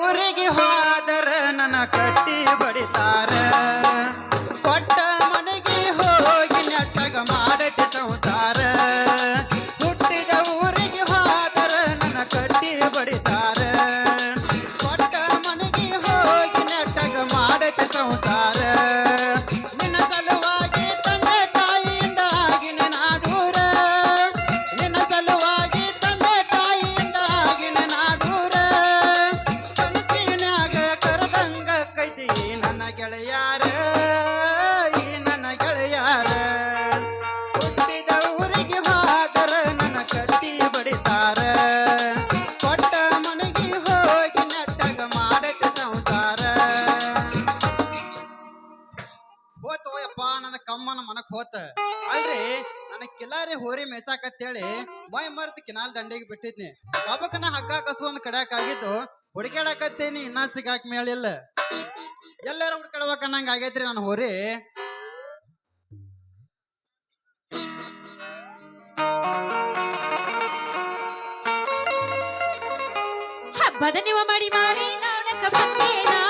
ಊರಿಗೆ ಹೋದರ ನನ್ನ ಕಟ್ಟಿ ಬಡಿತ ನನ್ನ ಕಮ್ಮನ ಮನಕ್ ಹೋತ. ಅಲ್ರಿ, ನನ್ನ ಕಿಲಾರಿ ಹೋರಿ ಮೇಸಾಕತ್ತೇಳಿ ಬಾಯ್ ಮರ್ತ್ ಕಿನಾಲ್ ದಂಡೆಗೆ ಬಿಟ್ಟಿದ್ನಿ. ಕಬಕನ ಹಗ್ಗ ಕಸುವಂದ್ ಕಡ್ಯಾಕ ಆಗಿದ್ದು ಹುಡುಕ್ಯಾಡಕತ್ತೇನಿ, ಇನ್ನ ಸಿಗಾಕ್ ಮೇಳಿಲ್ಲ ಎಲ್ಲಾರ ಹುಡ್ಕಾಡ್ಬೇಕ ನಂಗ ಆಗೈತ್ರಿ ನನ್ನ ಹೋರಿ. ಹಬ್ಬದ ನೀವು ಮಾಡಿ ಮಾರಿ ನಾಡಕ ಬಂದೇನಾ?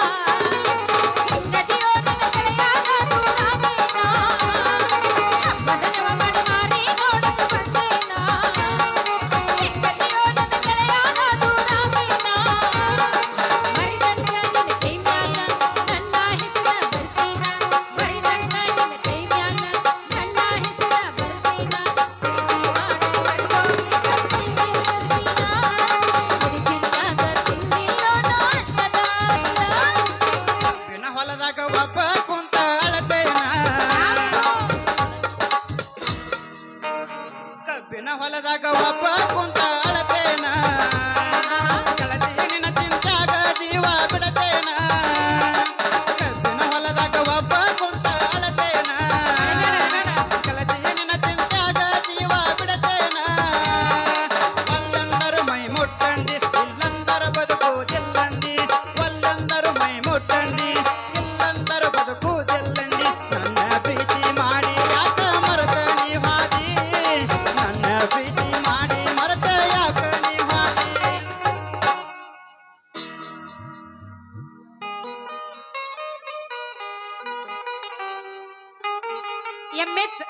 ಎಂ ಎಚ್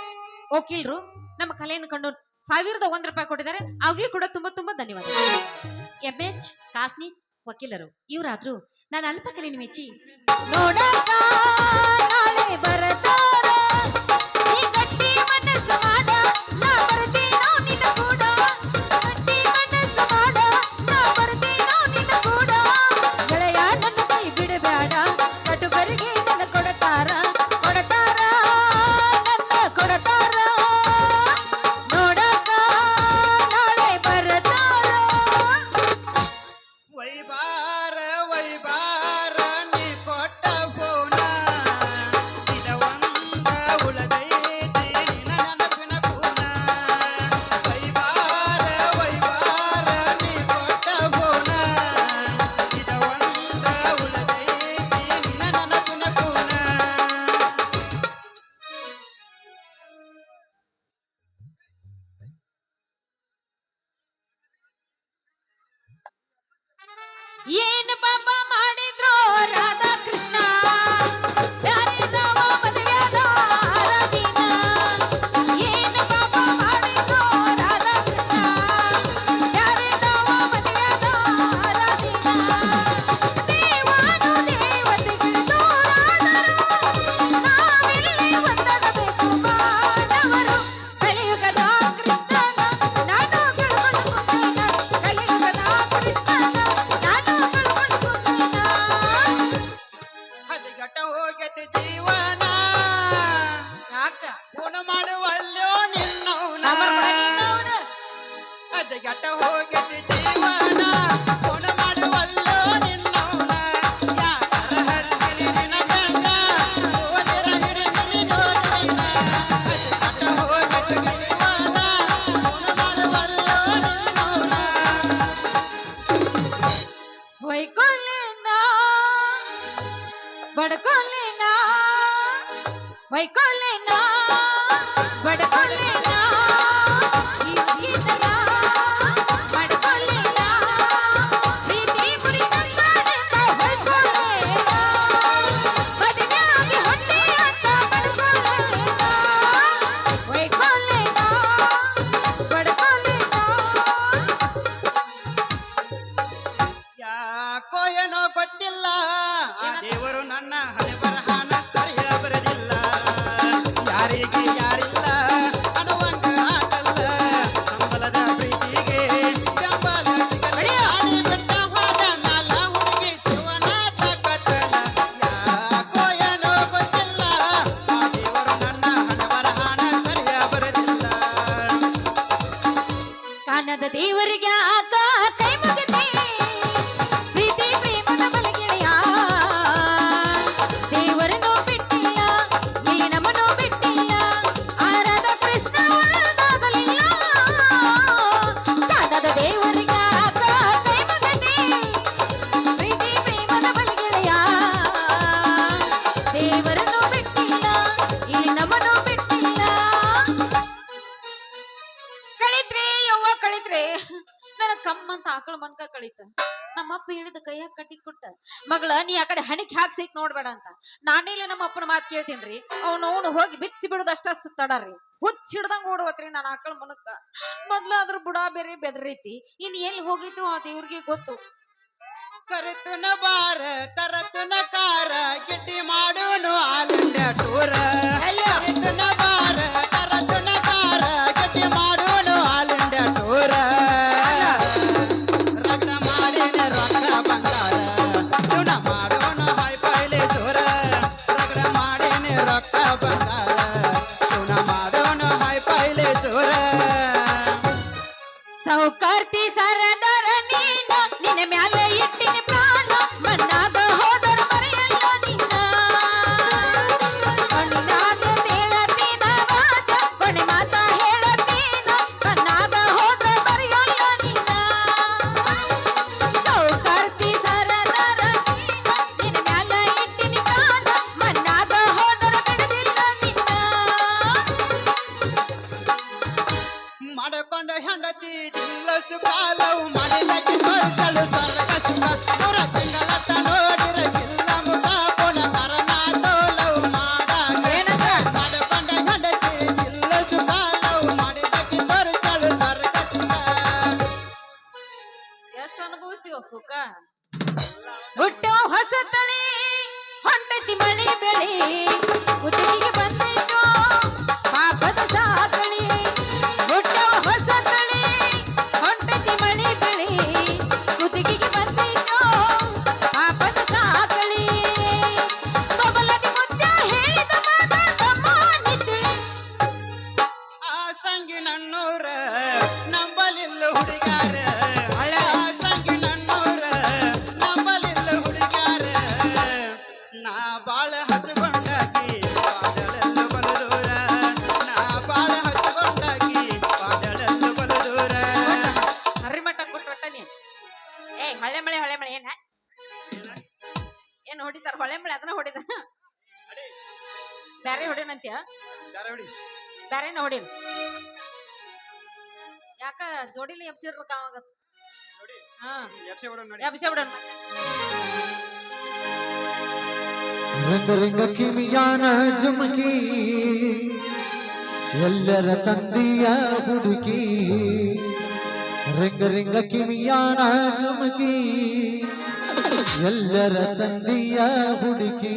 ವಕೀಲರು ನಮ್ಮ ಕಲೆಯನ್ನು ಕಂಡು ಸಾವಿರದ ಒಂದ್ ರೂಪಾಯಿ ಕೊಟ್ಟಿದ್ದಾರೆ. ಅವ್ರಿಗೆ ಕೂಡ ತುಂಬಾ ತುಂಬಾ ಧನ್ಯವಾದ ಎಂ ಎಚ್ ಕಾಶ್ನೀಸ್ ವಕೀಲರು, ಇವರಾದ್ರೂ ನಾನು ಅಲ್ಪ ಕಲೆ ಮೆಚ್ಚಿ. ನೋಡ ನೀ ಆ ಕಡೆ ಹಣಿಕ್ ನೋಡಬೇಡ ಸಿಕ್ ನೋಡ್ಬೇಡ ಅಂತ. ನಾನಿಲ್ಲ ನಮ್ಮ ಅಪ್ಪನ ಮಾತು ಕೇಳ್ತೀನಿ ಅವ್ನು ಅವನು ಹೋಗಿ ಬಿಚ್ಚಿ ಬಿಡುದಷ್ಟ ತಡರಿ. ಹುಚ್ಚ ಹಿಡ್ದಂಗ ಓಡೋತ್ರಿ ನಾನು ಆಕಳ ಮುನಕ್ಕ. ಮೊದ್ಲಾದ್ರೂ ಅದ್ರ ಬುಡ ಬೇರೆ ಬೆದರೈತಿ. ಇನ್ ಎಲ್ಲಿ ಹೋಗಿತ್ತು ಆ ದೇವ್ರಿಗೆ ಗೊತ್ತು. ಕರತನ ಬಾರ ತರತುನ ಕಾರ ಗಿಟ್ಟಿ ಮಾಡೋನು ಆಲಿಂದ ಟೂರ. ಬಾರ ತರತುನ ಕಾರ ಮಾಡೋನು ಟೂರ. ಹೊಡಿತ್ಯಾ ಧಾರಾವಾಡಿ ಬ್ಯಾರೇನ ಹೊಡಿಲ್ ಯಾಕ ಜೋಡಿಲಿ ಎಬ್ಸಿದ್ರ ಕಾವಾಗತ್ತ ನೋಡಿ. ಹಾ. ಎಬ್ಸೆ ಬಿಡೋಣ ನೋಡಿ. ಎಬ್ಸೆ ಬಿಡೋಣ ರಂಗರಂಗ ಕಿವಿಯಾನ ಜುಮಕಿ ಎಲ್ಲರ ತಂದೆಯ ರಿಂಗ ರಂಗರಿಂಗ ಕಿವಿಯಾನ ಜುಮಕಿ ಎಲ್ಲರ ತಂದೆಯ ಹುಡುಕಿ.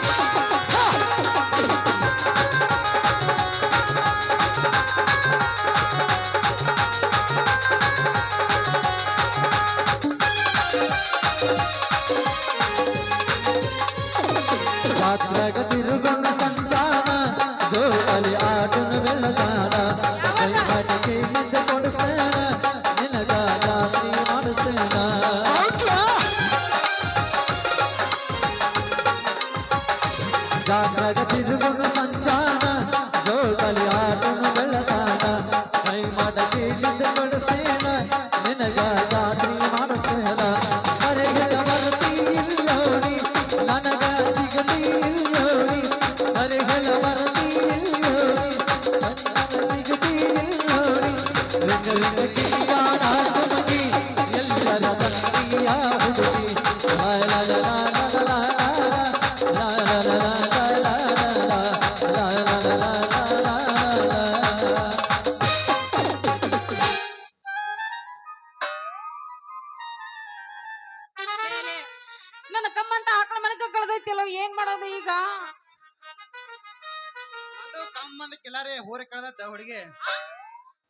ನಂದು ಕಮ್ಮಂದ ಹೋರೆ ಕಳ್ದತ್ತ ಹುಡುಗಿ?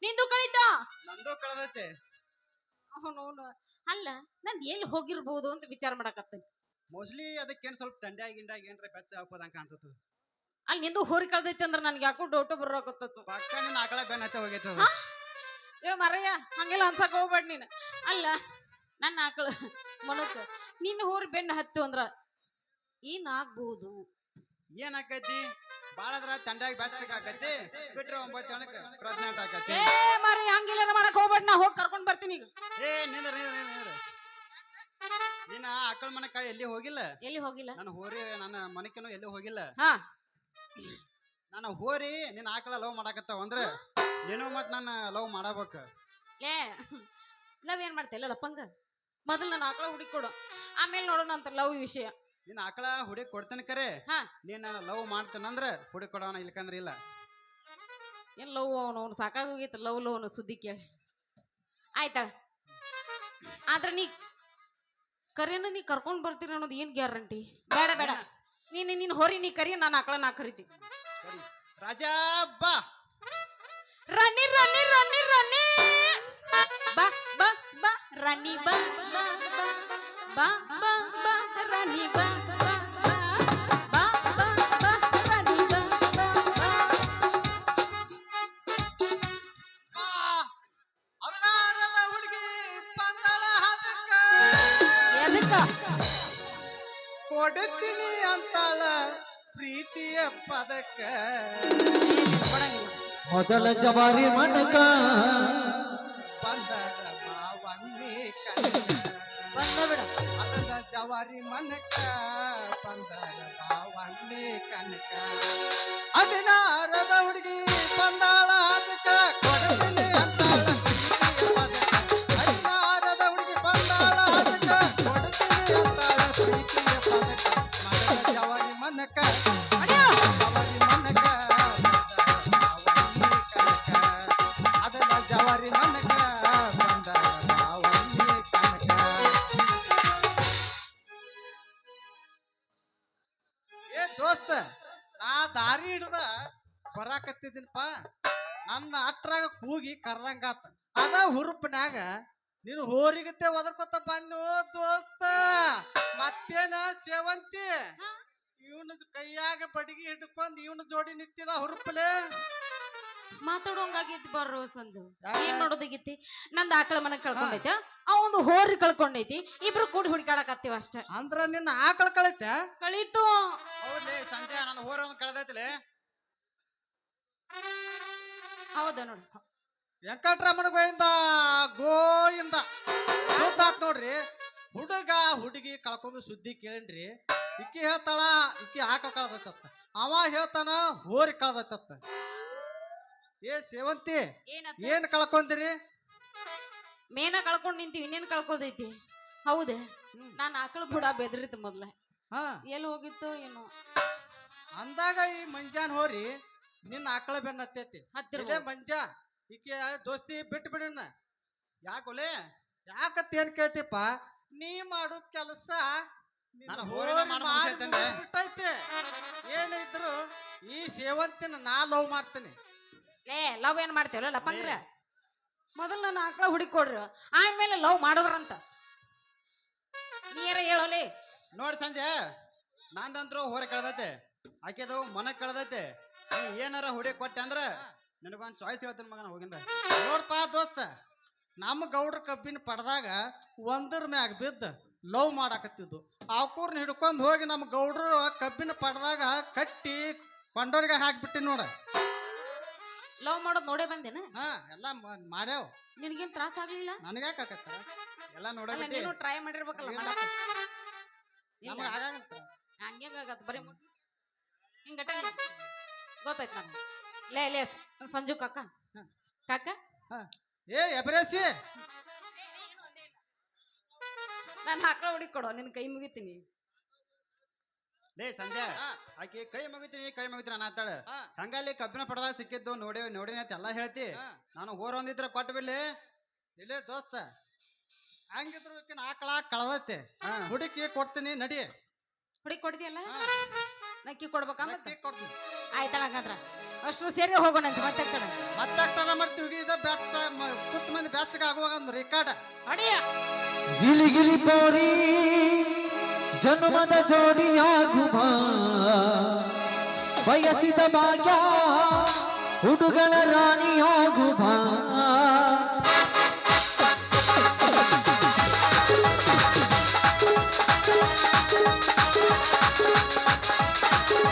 ನಿಂದು ಕಳಿತ? ನಂದು ಕಳ್ದೈತೆ. ಅವನು ಅಲ್ಲ ನಂದು ಎಲ್ಲಿ ಹೋಗಿರ್ಬೋದು ಅಂತ ವಿಚಾರ ಮಾಡಕತ್ತೀನಿ. ಮೋಸ್ಟ್ಲಿ ಅದಕ್ಕೇನ್ ಸ್ವಲ್ಪ ದಂಡ್ಯಾಗಿ ಗಿಂಡ್ಯಾಗ ಏನ್ರ ಬೆಚ್ಚ ಹಾಕೋದಂಗ ಕಾಣ್ತದ ಅಲ್ಲಿ ನಿಂದು ಹೋರಿ ಕಳ್ದೈತಿ ಅಂದ್ರೆ ನನ್ಗೆ ಯಾಕೋ ಡೌಟ್ ಬರೋಕತ್ತತ್ತು ಪಕ್ಕ ನಿನ್ನ ಆಕಳ ಬೆನ್ನ ಹತ್ತ? ಏ ಮರಯ್ಯ ಹಂಗೆಲ್ಲ ಅನ್ಸಕ್ ಹೋಗ್ಬೇಡ ನೀನು. ಅಲ್ಲ ನನ್ನ ಆಕಳ ಮನಕ ನಿನ್ನ ಹೋರಿ ಬೆನ್ನ ಹತ್ತು ಅಂದ್ರ ಏನ್ ಆಗ್ಬಹುದು ಏನ್ ಆಕೈತಿ? ಬಾಳದ್ರ ತಂಡ್ಯಾಗ ಬೆಚ್ಚಗ ಆಕೈತಿ ಬಿಟ್ರೆ ಒಂಬತ್ತು ಜನಕ್ಕೆ ಪ್ರೆಗ್ನೆಂಟ್ ಆಕೈತಿ ಏ ಮರಿ ಹಂಗಿಲ್ಲ ಮಾಡಕ್ ಹೋಗ್ಬೇಡ ನಾ ಹೋಗಿ ಕರ್ಕೊಂಡ್ ಬರ್ತೀನಿ ಈಗ. ಏ ನಿಂದ್ರ ನಿಂದ್ರ ನಿಂದ್ರ ನಿನ್ನ ಆಕಳ ಮನಕ ಎಲ್ಲಿ ಹೋಗಿಲ್ಲ? ಎಲ್ಲಿ ಹೋಗಿಲ್ಲ? ನನ್ನ ಹೋರಿ ನನ್ನ ಮನಕನು ಎಲ್ಲಿ ಹೋಗಿಲ್ಲ? ಹಾ. ನನ್ನ ಹೋರಿ ನಿನ್ನ ಆಕಳ ಲವ್ ಮಾಡಾಕತ್ತಾವ ಅಂದ್ರ ನೀನು ಮತ್ ನನ್ನ ಲವ್ ಮಾಡಬೇಕ. ಏ ಲವ್ ಏನ್ ಮಾಡ್ತಾ ಇಲ್ಲ ಲಪ್ಪಂಗ ಮೊದಲು ನನ್ನ ಆಕಳ ಹುಡುಕೊಡು ಆಮೇಲೆ ನೋಡೋಣ ಅಂತ ಲವ್ ವಿಷಯ. ನಿನ್ನ ಆಕಳ ಹುಡಿ ಕೊಡ್ತೇನೆ ಕರೆ. ಹಾ. ನೀನ್ ಲವ್ ಮಾಡ್ತೇನಂದ್ರ ಹುಡಿ ಕೊಡೋಣ ಇಲ್ಕಂದ್ರ ಇಲ್ಲ. ಏನ್ ಲವ್ ಅವನು? ಅವ್ನು ಸಾಕಾಗೋಗೈತೆ ಲವ್ ಲವ್ ಅನ್ನೋ ಸುದ್ದಿ ಕೇಳಿ. ಆಯ್ತಾಳ ಆದ್ರ ನೀ ಕರೆಯನ್ನ ನೀ ಕರ್ಕೊಂಡ್ ಬರ್ತೀನಿ ಅನ್ನೋದು ಏನ್ ಗ್ಯಾರಂಟಿ ಬೇಡ ಬೇಡ. ನೀನು ನೀನ್ ಹೊರಿ ನೀ ಕರಿ ನಾನು ಆಕಳ ನಾ ಕರಿತೀನಿ. ಸರಿ. ರಾಜಾ ಬಾ. ರನ್ನಿ ರನ್ನಿ ರನ್ನಿ ರನ್ನಿ ಬಾ ಬಾ ಬಾ. ರನ್ನಿ ಬಾ ಬಾ ಬಾ ಬಾ. ಕೊಡುತ್ತೀನಿ ಅಂತಾಳ ಪ್ರೀತಿಯ ಪದಕ್ಕ ಕೊಡಂಗಿಲ್ಲ ಮೊದಲ ಜವಾರಿ ಮನಕ ಬಂದರ ಮಾವನ್ನಿ ಕನಕ ಬಂದ ಬಿಡ ಅದರ ಜವಾರಿ ಮನಕ ಪಂದರ ಮಾವನ್ನಿ ಕನಕ. ಹದಿನಾರದ ಹುಡುಗಿ ಬಂದಾಳ ಅದಕ ಕೊಡುತ್ತೀನಿ ಅಂತಾಳ ಹದಿನಾರದ ಹುಡುಗಿ ಬಂದಾಳ ಅದಕ್ಕ ಕೊಡುತ್ತೀನಿ ಅಂತಾಳ ಪ್ರೀತಿಯ ಪದಕ ಮಗಳ ಜವಾರಿ ಮನಕ. ಬರಾಕತ್ತಿದ್ದೀನಪ್ಪ ನನ್ನ ಅಟ್ರಾಗ ಕೂಗಿ ಕರ್ದಂಗಾತ. ಅದ ಹುರುಪ್ನ್ಯಾಗ ನೀನು ಹೋರಿಗತ್ತೆ ಒದರ್ಕೊತ ಬಂದು ದೋಸ್ತ? ಮತ್ತೇನ ಸೇವಂತಿ? ಇವನ ಕೈಯಾಗ ಬಡಿಗೆ ಹಿಡ್ಕೊಂಡ್ ಇವನ ಜೋಡಿ ನಿಂತಿಲ್ಲ ಹುರುಪಲೆ? ಮಾತಾಡೋಂಗಾಗಿತ್ತು ಬರ್ರು ಸಂಜು? ಏನ್ ಮಾಡೋದಾಗಿತ್ತಿ? ನಂದ್ ಆಕಳ ಮನೆ ಕಳ್ಕೊಂಡೈತೆ. ಆ ಒಂದು ಹೋರಿ ಕಳ್ಕೊಂಡೈತಿ. ಇಬ್ರು ಕೂಡಿ ಹುಡುಕಾಡಕತ್ತೀವ ಅಷ್ಟೇ. ಅಂದ್ರ ನಿನ್ನ ಆಕಳ ಕಳೈತೆ ಕಳೀತು. ಹೌದ್ಲಿ ಸಂಜೆ ನನ್ನ ಹೋರ ಒಂದು ಕಳೆದೈತಿಲೆ. ಹೌದಾ ನೋಡಿ. ವೆಂಕಟರಮಣ ಗೋಯಿಂದ ಗೋಯಿಂದ ಸುದ್ದಾತ್ ನೋಡ್ರಿ ಹುಡುಗ ಹುಡುಗಿ ಕಳ್ಕೊಂಡು ಸುದ್ದಿ ಕೇಳ್ರಿ ಇಕ್ಕಿ ಹೇಳ್ತಾಳ ಇಕ್ಕಿ ಹಾಕ ಕಳ್ದತ್ತ. ಅವ ಹೇಳ್ತಾನ ಹೋರಿ ಕಳ್ದತ್ತ. ಏ ಸೇವಂತಿ ಏನ್ ಕಳ್ಕೊಂದಿರಿ? ಮೇನ ಕಳ್ಕೊಂಡ್ ನಿಂತೀವಿ ಇನ್ನೇನ್ ಕಳ್ಕೊಳ್ದೈತಿ? ಹೌದೇ ನಾನು ಆಕಳ ಬುಡ ಬೆದ್ರಿತ್ತು ಮೊದ್ಲ. ಹಾ. ಎಲ್ಲಿ ಹೋಗಿತ್ತು ಏನು. ಅಂದಾಗ ಈ ಮಂಜಾನ್ ಹೋರಿ ನಿನ್ನ ಆಕಳ ಬೆನ್ನ ಹತ್ತೈತಿ. ಇಲ್ಲೇ ಮಂಜ ಈಕೆ ದೋಸ್ತಿ ಬಿಟ್ಟು ಬಿಡಣ್ಣ ಯಾಕೊಲೆ ಯಾಕತ್ತಿ ಏನ್ ಕೇಳ್ತಿಪ್ಪ ನೀ ಮಾಡು ಕೆಲಸ. ಬಿಟ್ಟೈತೆ. ಏನಿದ್ರು ಈ ಸೇವಂತಿನ ನಾ ಲವ್ ಮಾಡ್ತೀನಿ. ಏ ಲವ್ ಏನ್ ಮಾಡ್ತೇವಲ್ಲ ಲಪಂಗ್ರ? ಮೊದಲು ನನ್ನ ಆಕಳ ಹುಡುಕೊಡ್ರಿ ಆಮೇಲೆ ಲವ್ ಮಾಡೋರಂತ ನೀರ ಹೇಳೋಲಿ ನೋಡ್ ಸಂಜೆ ನಂದಂತ್ರು ಹೊರ ಕಳ್ದೈತೆ ಆಕೆದು ಮನ ಕಳ್ದೈತೆ. ನೀ ಏನಾರ ಹುಡಿ ಕೊಟ್ಟೆ ಅಂದ್ರ ನಿನಗೊಂದು ಚಾಯ್ಸ್ ಹೇಳ್ತೀನಿ ಮಗನ ಹೋಗಿಂದ. ನೋಡ್ಪ ದೋಸ್ತ ನಮ್ಮ ಗೌಡ್ರ ಕಬ್ಬಿನ ಪಡೆದಾಗ ಒಂದರ ಮ್ಯಾಗ ಬಿದ್ದ ಲವ್ ಮಾಡಾಕತ್ತಿದ್ದು. ಕೂರ್ನ ಹಿಡ್ಕೊಂಡು ಹೋಗಿ ನಮ್ಮ ಗೌಡ್ರು ಕಬ್ಬಿನ ಪಡೆದಾಗ ಕಟ್ಟಿ ಕೊಂಡೋರಿಗೆ ಹಾಕ್ಬಿಟ್ಟಿ ನೋಡ. ಲವ್ ಮಾಡೋದು ನೋಡೇ ಬಂದೇನ? ಹಾ ಎಲ್ಲ ಮ- ಮಾಡ್ಯಾವ. ನಿನಗೇನ್ ತ್ರಾಸ ಆಗ್ಲಿಲ್ಲ? ನನಗ್ಯಾಕ ಆಕತ್ತ ಎಲ್ಲ ಅಲ್ಲ ನೋಡಬಿಟ್ಟಿ ನೀನು ಟ್ರೈ ಮಾಡಿರ್ಬೇಕಲ್ಲ ಮಾಡಾಕ. ಮಾಡಕ್ಕೆ. ಇಲ್ಲ, ನಮಗ ಆಗಂತ ಹಂಗ್ಯಾಂಗ ಆಗತ್ತ ಬರೀ ಮುಟ್ ಹಿಂಗಟ ಗೊತ್ತಾಯ್ತು ನಮ್ಗೆ ಲೇ ಲೇ ಸಂಜು ಕಾಕ. ಹ. ಕಾಕ? ಏ ಎಬ್ರೇಸಿ? ನಾನು ಆಕಳ ಹುಡುಕಿ ಕೊಡು ನಿನ್ ಕೈ ಮುಗಿತೀನಿ. ಲೇ ಸಂಜೆ. ಆಕೆ ಕೈ ಮುಗಿತೀನಿ ಕೈ ಮುಗಿತೀನಿ ನಾನು ಅಂತಾಳೆ ಹಂಗಲ್ಲಿ ಕಬ್ಬಿನ ಪಡದಾಗ ಸಿಕ್ಕಿದ್ದು ನೋಡಿ ನೋಡಿ ಅಂತ ಎಲ್ಲ ಹೇಳ್ತಿ. ನಾನು ಊರ ಒಂದಿದ್ರೆ ಕೊಟ್ಟು ಬಿಡ್ಲಿ. ಇಲ್ಲೇ ದೋಸ್ತ ಹಂಗಿದ್ರು ಆಕಳ ಕಳದೈತೆ. ಹಾ. ಹುಡುಕಿ ಕೊಡ್ತೀನಿ ನಡಿ. ಹುಡುಕಿ ಕೊಡ್ತೀಯಲ್ಲ. ನಕ್ಕಿ ಕೊಡ್ಬೇಕಾ ಮತ್ತೆ? ನಕ್ಕಿ ಕೊಡ್ತೀನಿ. ಆಯ್ತಳ ಹಂಗಂದ್ರ? ಅಷ್ಟು ಸೇರಿ ಮತ್ತೆ ಕಡೆ ಮತ್ತೆ ತರ ಮಾಡ್ತೀವಿ ಇದ ಬೆಚ್ಚ ಕುತ್ ಮಂದಿ ಬೆಚ್ಚಗ ಆಗುವಾಗ ಅಂದ್ರೆ ರೆಕಾರ್ಡ್ ಅಡಿಯ! ಗಿಲಿ ಗಿಲಿ ಪೋರಿ ಜನ್ಮದ ಜೋಡಿಯಾಗುವ ಬಯಸಿದ ಭಾಗ್ಯ ಹುಡುಗನ ರಾಣಿಯಾಗುವ ಗಿಲಿ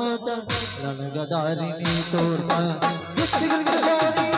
ಮನಸ್ಸ ಹೋದ ನನಗ ದಾರಿ ನೀ ತೋರ್ಸ ಗಿಚ್ಚಿಗಳಿಗೆ ದಾರಿ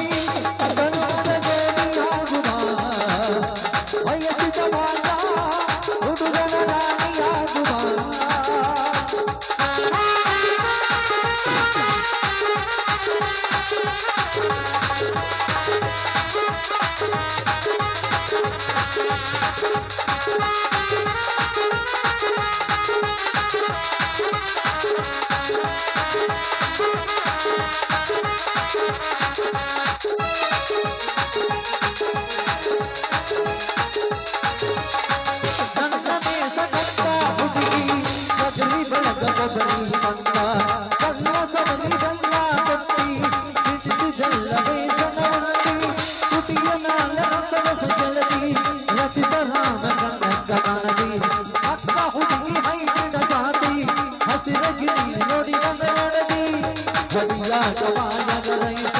ಜಡಿಯಾಟವಾದ ರೈತ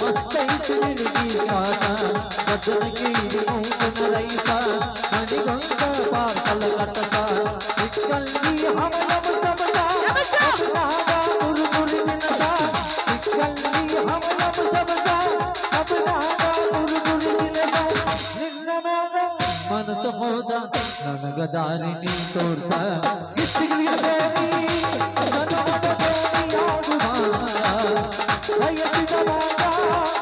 ಮಸ್ತೈತಿ ನಿಡುಗಿ ಗಾತ ಗದ್ದನಗಿರಿ ಮೌತನ ರೈತ ಮಣಿಗೊಂಡ ಪಾರ್ಕಲ ಕಟಕ ಇಕ್ಕಲ್ಲಿ ಹಮಲಮ ಸಮದ ಅಬನಾಗ ಮುರುಮುರಿ ನಿನದ. ಇಕ್ಕಲ್ಲಿ ಹಮಲಮ ಸಮದ ಅಬನಾಗ ಮುರುಮುರಿ ನಿನದ. ನಿನ್ನ ಮ್ಯಾಗ ಮನಸ್ಸು ಹೋದ ನನಗ ದಾರಿ ನೀ ತೋರ್ಸ. ಗಿಚ್ಚಿಗಿಲಿ ಬೇಡಿ ನನಗ ಬೇಡಿಯಾಗುವ. ಬಯಸಿದ ಮಗ ಹುಡುಗನ ರಾಣಿಯಾಗುವ ಲಾ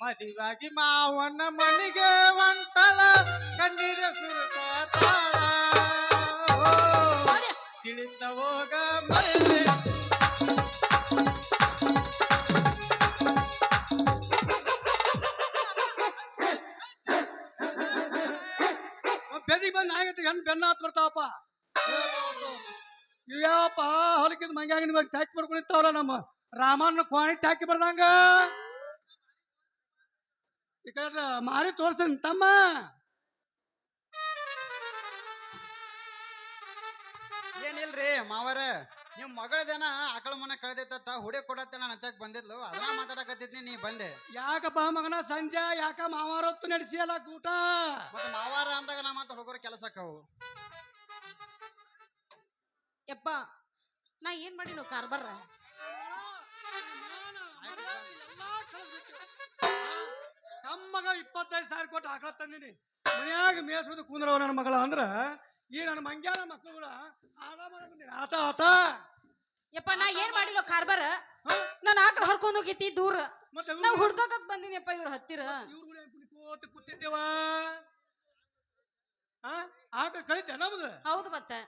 ಮದಿವಾಗಿ ಮಾವನ ಮನಿಗೆ ಒಂಟಳ ಕಣ್ಣೀರ ಸುರಿತಾಳ. ತಿಳಿದ ಹೋಗ ಹತ್ ಬರ್ತಾವಪ್ಪ. ಇವ್ಯಾವಪ್ಪ ಹೊಲಕ್ಕಿದ್ ಮಂಗ್ಯಾಗ ನಿಮಗೆ ಟ್ಯಾಕ್ ಮಾಡ್ಕೊಂಡಿರ್ತಾವಲ್ಲ ನಮ್ಮ ರಾಮನ ಕ್ವಾಣಿ ಟ್ಯಾಕಿ ಬರ್ದಂಗ? ಕಡೆ ಮಾರಿ ತೋರ್ಸ್ತೀನಿ ತಮ್ಮ. ಏನಿಲ್ರಿ ಮಾವರ? ನಿಮ್ ಮಗಳದೇನ ಆಕಳ ಮನೆ ಕಳೆದಿತ್ತ ಹುಡಿ ಕೊಡತ್ತೆ ನಾನು ಅಂತಕ್ ಬಂದಿದ್ಲು. ಅದನ್ನ ಮಾತಾಡಕತ್ತಿದ್ನಿ ನೀ ಬಂದೆ. ಯಾಕಪ್ಪ ಮಗನ ಸಂಜೆ ಯಾಕ ಮಾವಾರೊತ್ತು ನಡೆಸಿಯಲ್ಲ ಕೂಟ? ಮತ್ತೆ ಮಾವಾರ ಅಂದಾಗ ನಾ ಮಾತ್ರ ಹುಡುಗರು ಕೆಲಸಕ್ಕವು ಯಪ್ಪ ನಾ ಏನ್ ಮಾಡಿನೋ ಕಾರ್ಬಾರ? ಮಗ ಇಪ್ಪತ್ತೈದು ಸಾವಿರ ಕೊಟ್ಟು ಆಕಳ ತಂದಿನಿ. ಮನ್ಯಾಗ ಮೇಸ್ಕೊಂಡು ಕುಂದ್ರವ ನನ್ನ ಮಗಳ ಅಂದ್ರ ಈ ನನ್ನ ಮಂಗ್ಯಾನ ಮಕ್ಕಳುಗಳ ಆಟ ಮಾಡಕ್ ಬಂದೀನಿ. ಆಟ ಆಟ ಯಪ್ಪ ನಾ ಏನ್ ಮಾಡಿನೋ ಕಾರ್ಬಾರ? ನಾನು ಆಕಳ ಹರ್ಕೊಂಡ್ ಹೋಗೈತಿ ದೂರ. ಮತ್ತೆ ನಾವ್ ಹುಡ್ಕೋಕ್ ಬಂದಿನಿಯಪ್ಪ ಇವ್ರ ಹತ್ತಿರ. ಇವ್ರ ಕುಣಿಕೋತ ಕೂತಿದ್ದೇವ? ಆ? ಆಕಳ ಕಳಿತೆ ನಮ್ದು? ಹೌದು ಮತ್ತೆ.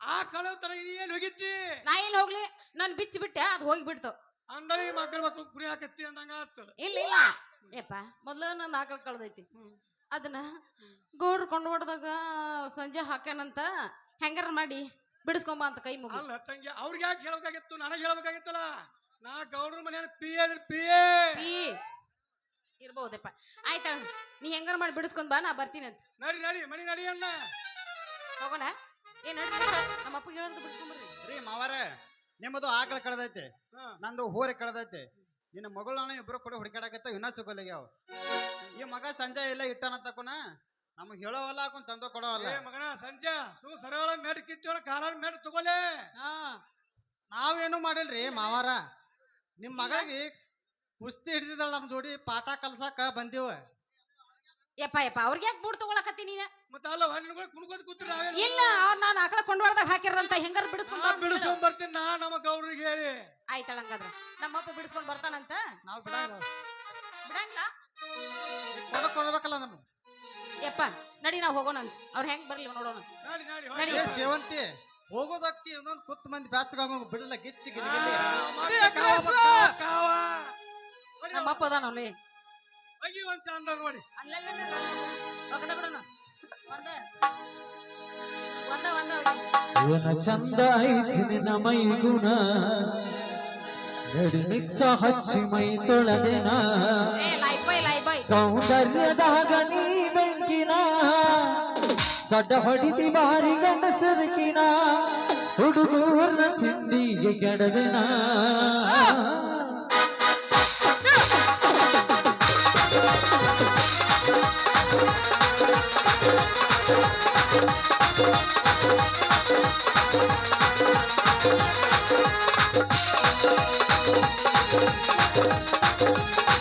ಆ? ಕಳ ತರ ಏನ್ ಹೋಗಿತ್ತಿ ನಾ ಎಲ್ಲಿ ಹೋಗ್ಲಿ? ನಾನು ಬಿಚ್ಚ ಬಿಟ್ಟೆ ಅದ್ ಹೋಗ್ಬಿಡ್ತು. ಅಂದ್ರೆ ಮಕ್ಕಳ ಮಕ್ಕಳು ಕುಣಿ ಹಾಕತ್ತಿ ಅಂದಂಗ ಆತು. ಇಲ್ಲ ಇಲ್ಲ. ಯಪ್ಪ ಮೊದ್ಲು ನನ್ನ ಆಕಳ ಕಳ್ದೈತಿ. ಅದನ್ನ ಗೌಡ್ರು ಕೊಂಡು ಹೊಡೆದಾಗ ಸಂಜೆ ಹಾಕ್ಯಾನಂತ ಹೆಂಗಾರ ಮಾಡಿ ಬಿಡಿಸ್ಕೊಂಬ ಅಂತ ಕೈ ಮುಗಿ. ಅಲ್ಲ ತಂಗಿ ಅವ್ರಿಗೆ ಯಾಕೆ ಹೇಳ್ಬೇಕಾಗಿತ್ತು? ನನಗೆ ಹೇಳ್ಬೇಕಾಗಿತ್ತಲ್ಲ? ನಾ ಗೌಡ್ರ ಮನೆಯ ಪಿ ಎ ಪಿ ಎ ಈ ಇರ್ಬಹುದಪ್ಪ. ಆಯ್ತಾ ನೀ ಹೆಂಗಾರ ಮಾಡಿ ಬಿಡಿಸ್ಕೊಂಡ್ ಬಾ ನಾ ಬರ್ತೀನಿ ಅಂತ. ನಡಿ ನಡಿ ಮನಿ ನಡಿ ಅಣ್ಣ. ಹೋಗೋಣ? ಏನ್ ನಮ್ಮಪ್ಪ ನಮ್ಮ ಅಪ್ಪಗೆ ಹೇಳೋದು ಬಿಡಿಸ್ಕೊಂಬರ್ರಿ. ರೀ ಮಾವಾರ ನಿಮ್ಮದು ಆಕಳ ಕಳೆದೈತೆ. ನಂದು ಹೋರೆ ಕಳೆದೈತೆ. ನಿನ್ನ ಮಗಳು ನಾನು ಇಬ್ರು ಕೂಡ ಹುಡುಕಾಡಕತ್ತ ಇನ್ನೂ ಸಿಗೋಲ್ಲಾಗ್ಯಾವ ಈ ಮಗ ಸಂಜೆ ಎಲ್ಲ ಇಟ್ಟನ ತಕೋನ ನಮಗ್ ಹೇಳೋವಲ್ಲ ಹಾಕೊಂಡ್ ತಂದು ಕೊಡೋವಲ್ಲ ಏ ಮಗನ ಸಂಜೆ ಸು ಸರಳ ಮೇಟ್ ಕಿತ್ತಿವನ ಕಾಲ ಮೇಟ್ ತಗೋಲೆ. ಹಾ. ನಾವೇನು ಮಾಡಿಲ್ರಿ ಮಾವಾರ? ನಿಮ್ ಮಗಾಗಿ ಕುಸ್ತಿ ಹಿಡಿದಿದ್ದಳ ನಮ್ ಜೋಡಿ ಪಾಠ ಕಲ್ಸಾಕ ಬಂದಿವ. ಯಪ್ಪ ಯಪ್ಪ ಅವ್ರಿಗೆ ಯಾಕೆ ಬೂಟ್ ತಗೊಳಕತ್ತಿ ನೀನ? ಮತ್ತ ಅಲ್ಲ ಹಣ್ಣುಗಳು ಕುಣ್ಕೋದ್ ಕೂತ್ರಿ ಇಲ್ಲ ಅವ್ರ ನಾನು ಆಕಳ ಕೊಂಡ್ವಾಡ್ದಾಗ ಹಾಕಿರಂತ ಹೆಂಗಾರ ಬಿಡಿಸ್ಕೊಂಡ್. ಬಿಡಿಸ್ಕೊಂಡ್ ಬರ್ತೀನಿ ನಾ ನಮ್ಮ ಗೌಡ್ರಿಗೆ ಹೇಳಿ. ಆಯ್ತಳ ಹಂಗಾದ್ರ ನಮ್ಮಪ್ಪ ಬಿಡಿಸ್ಕೊಂಡ್ ಬರ್ತಾನಂತ? ನಾವು ಬಿಡಂಗ ಬಿಡಂಗಿಲ್ಲ? ಕೊಡ ಕೊಡ್ಬೇಕಲ್ಲ ನಮ್ಗೆ? ಯಪ್ಪ ನಡಿ ನಾವು ಹೋಗೋಣ ಅವ್ರು ಹೆಂಗ್ ಬರ್ಲಿ ನೋಡೋಣ ನಡಿ. ಏ ಸೇವಂತಿ ಹೋಗೋದಕ್ಕೆ ಇನ್ನೊಂದು ಕುತ್ತು ಮಂದಿ ಬ್ಯಾಚ್ಗಾಗ ಬಿಡಲ್ಲ ಗಿಚ್ಚಿ ಆ, ಗಿಲಿ ಮತ್ತೆ ಕಾವ, ಕಾವ, ಕಾವ. ನೋಡಿ, ಹೋಗಿ ಒಂದ್ ಚಂದ ನೋಡಿ. ಅಲ್ಲಲ್ಲ ರೊಕ್ಕದ ಬಿಡೋಣ ಒಂದ. ಒಂದ ಒಂದ ಹೋಗಿ. ಏನ ಚಂದ ಐತಿ ನಿನ್ನ ಮೈ ಗುಣ ನಡಿ ಮಿಕ್ಸ ಹಚ್ಚಿ ಮೈ ತೊಳೆದೆನ. ಏ ಲೈಫ್ ಬಾಯ್. ಸೌಂದರ್ಯದಾಗ ನೀ ಬೆಂಕಿನ ಸಡ್ಡ ಹೊಡಿತಿ ಬಾರಿ ಗಂಡಸರಿಕಿನ ಹುಡುಗೂರ್ನ ತಿಂಡಿಗೆ ಕೆಡದಿನ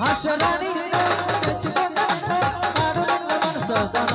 Hashanani, it's a good one, I don't know,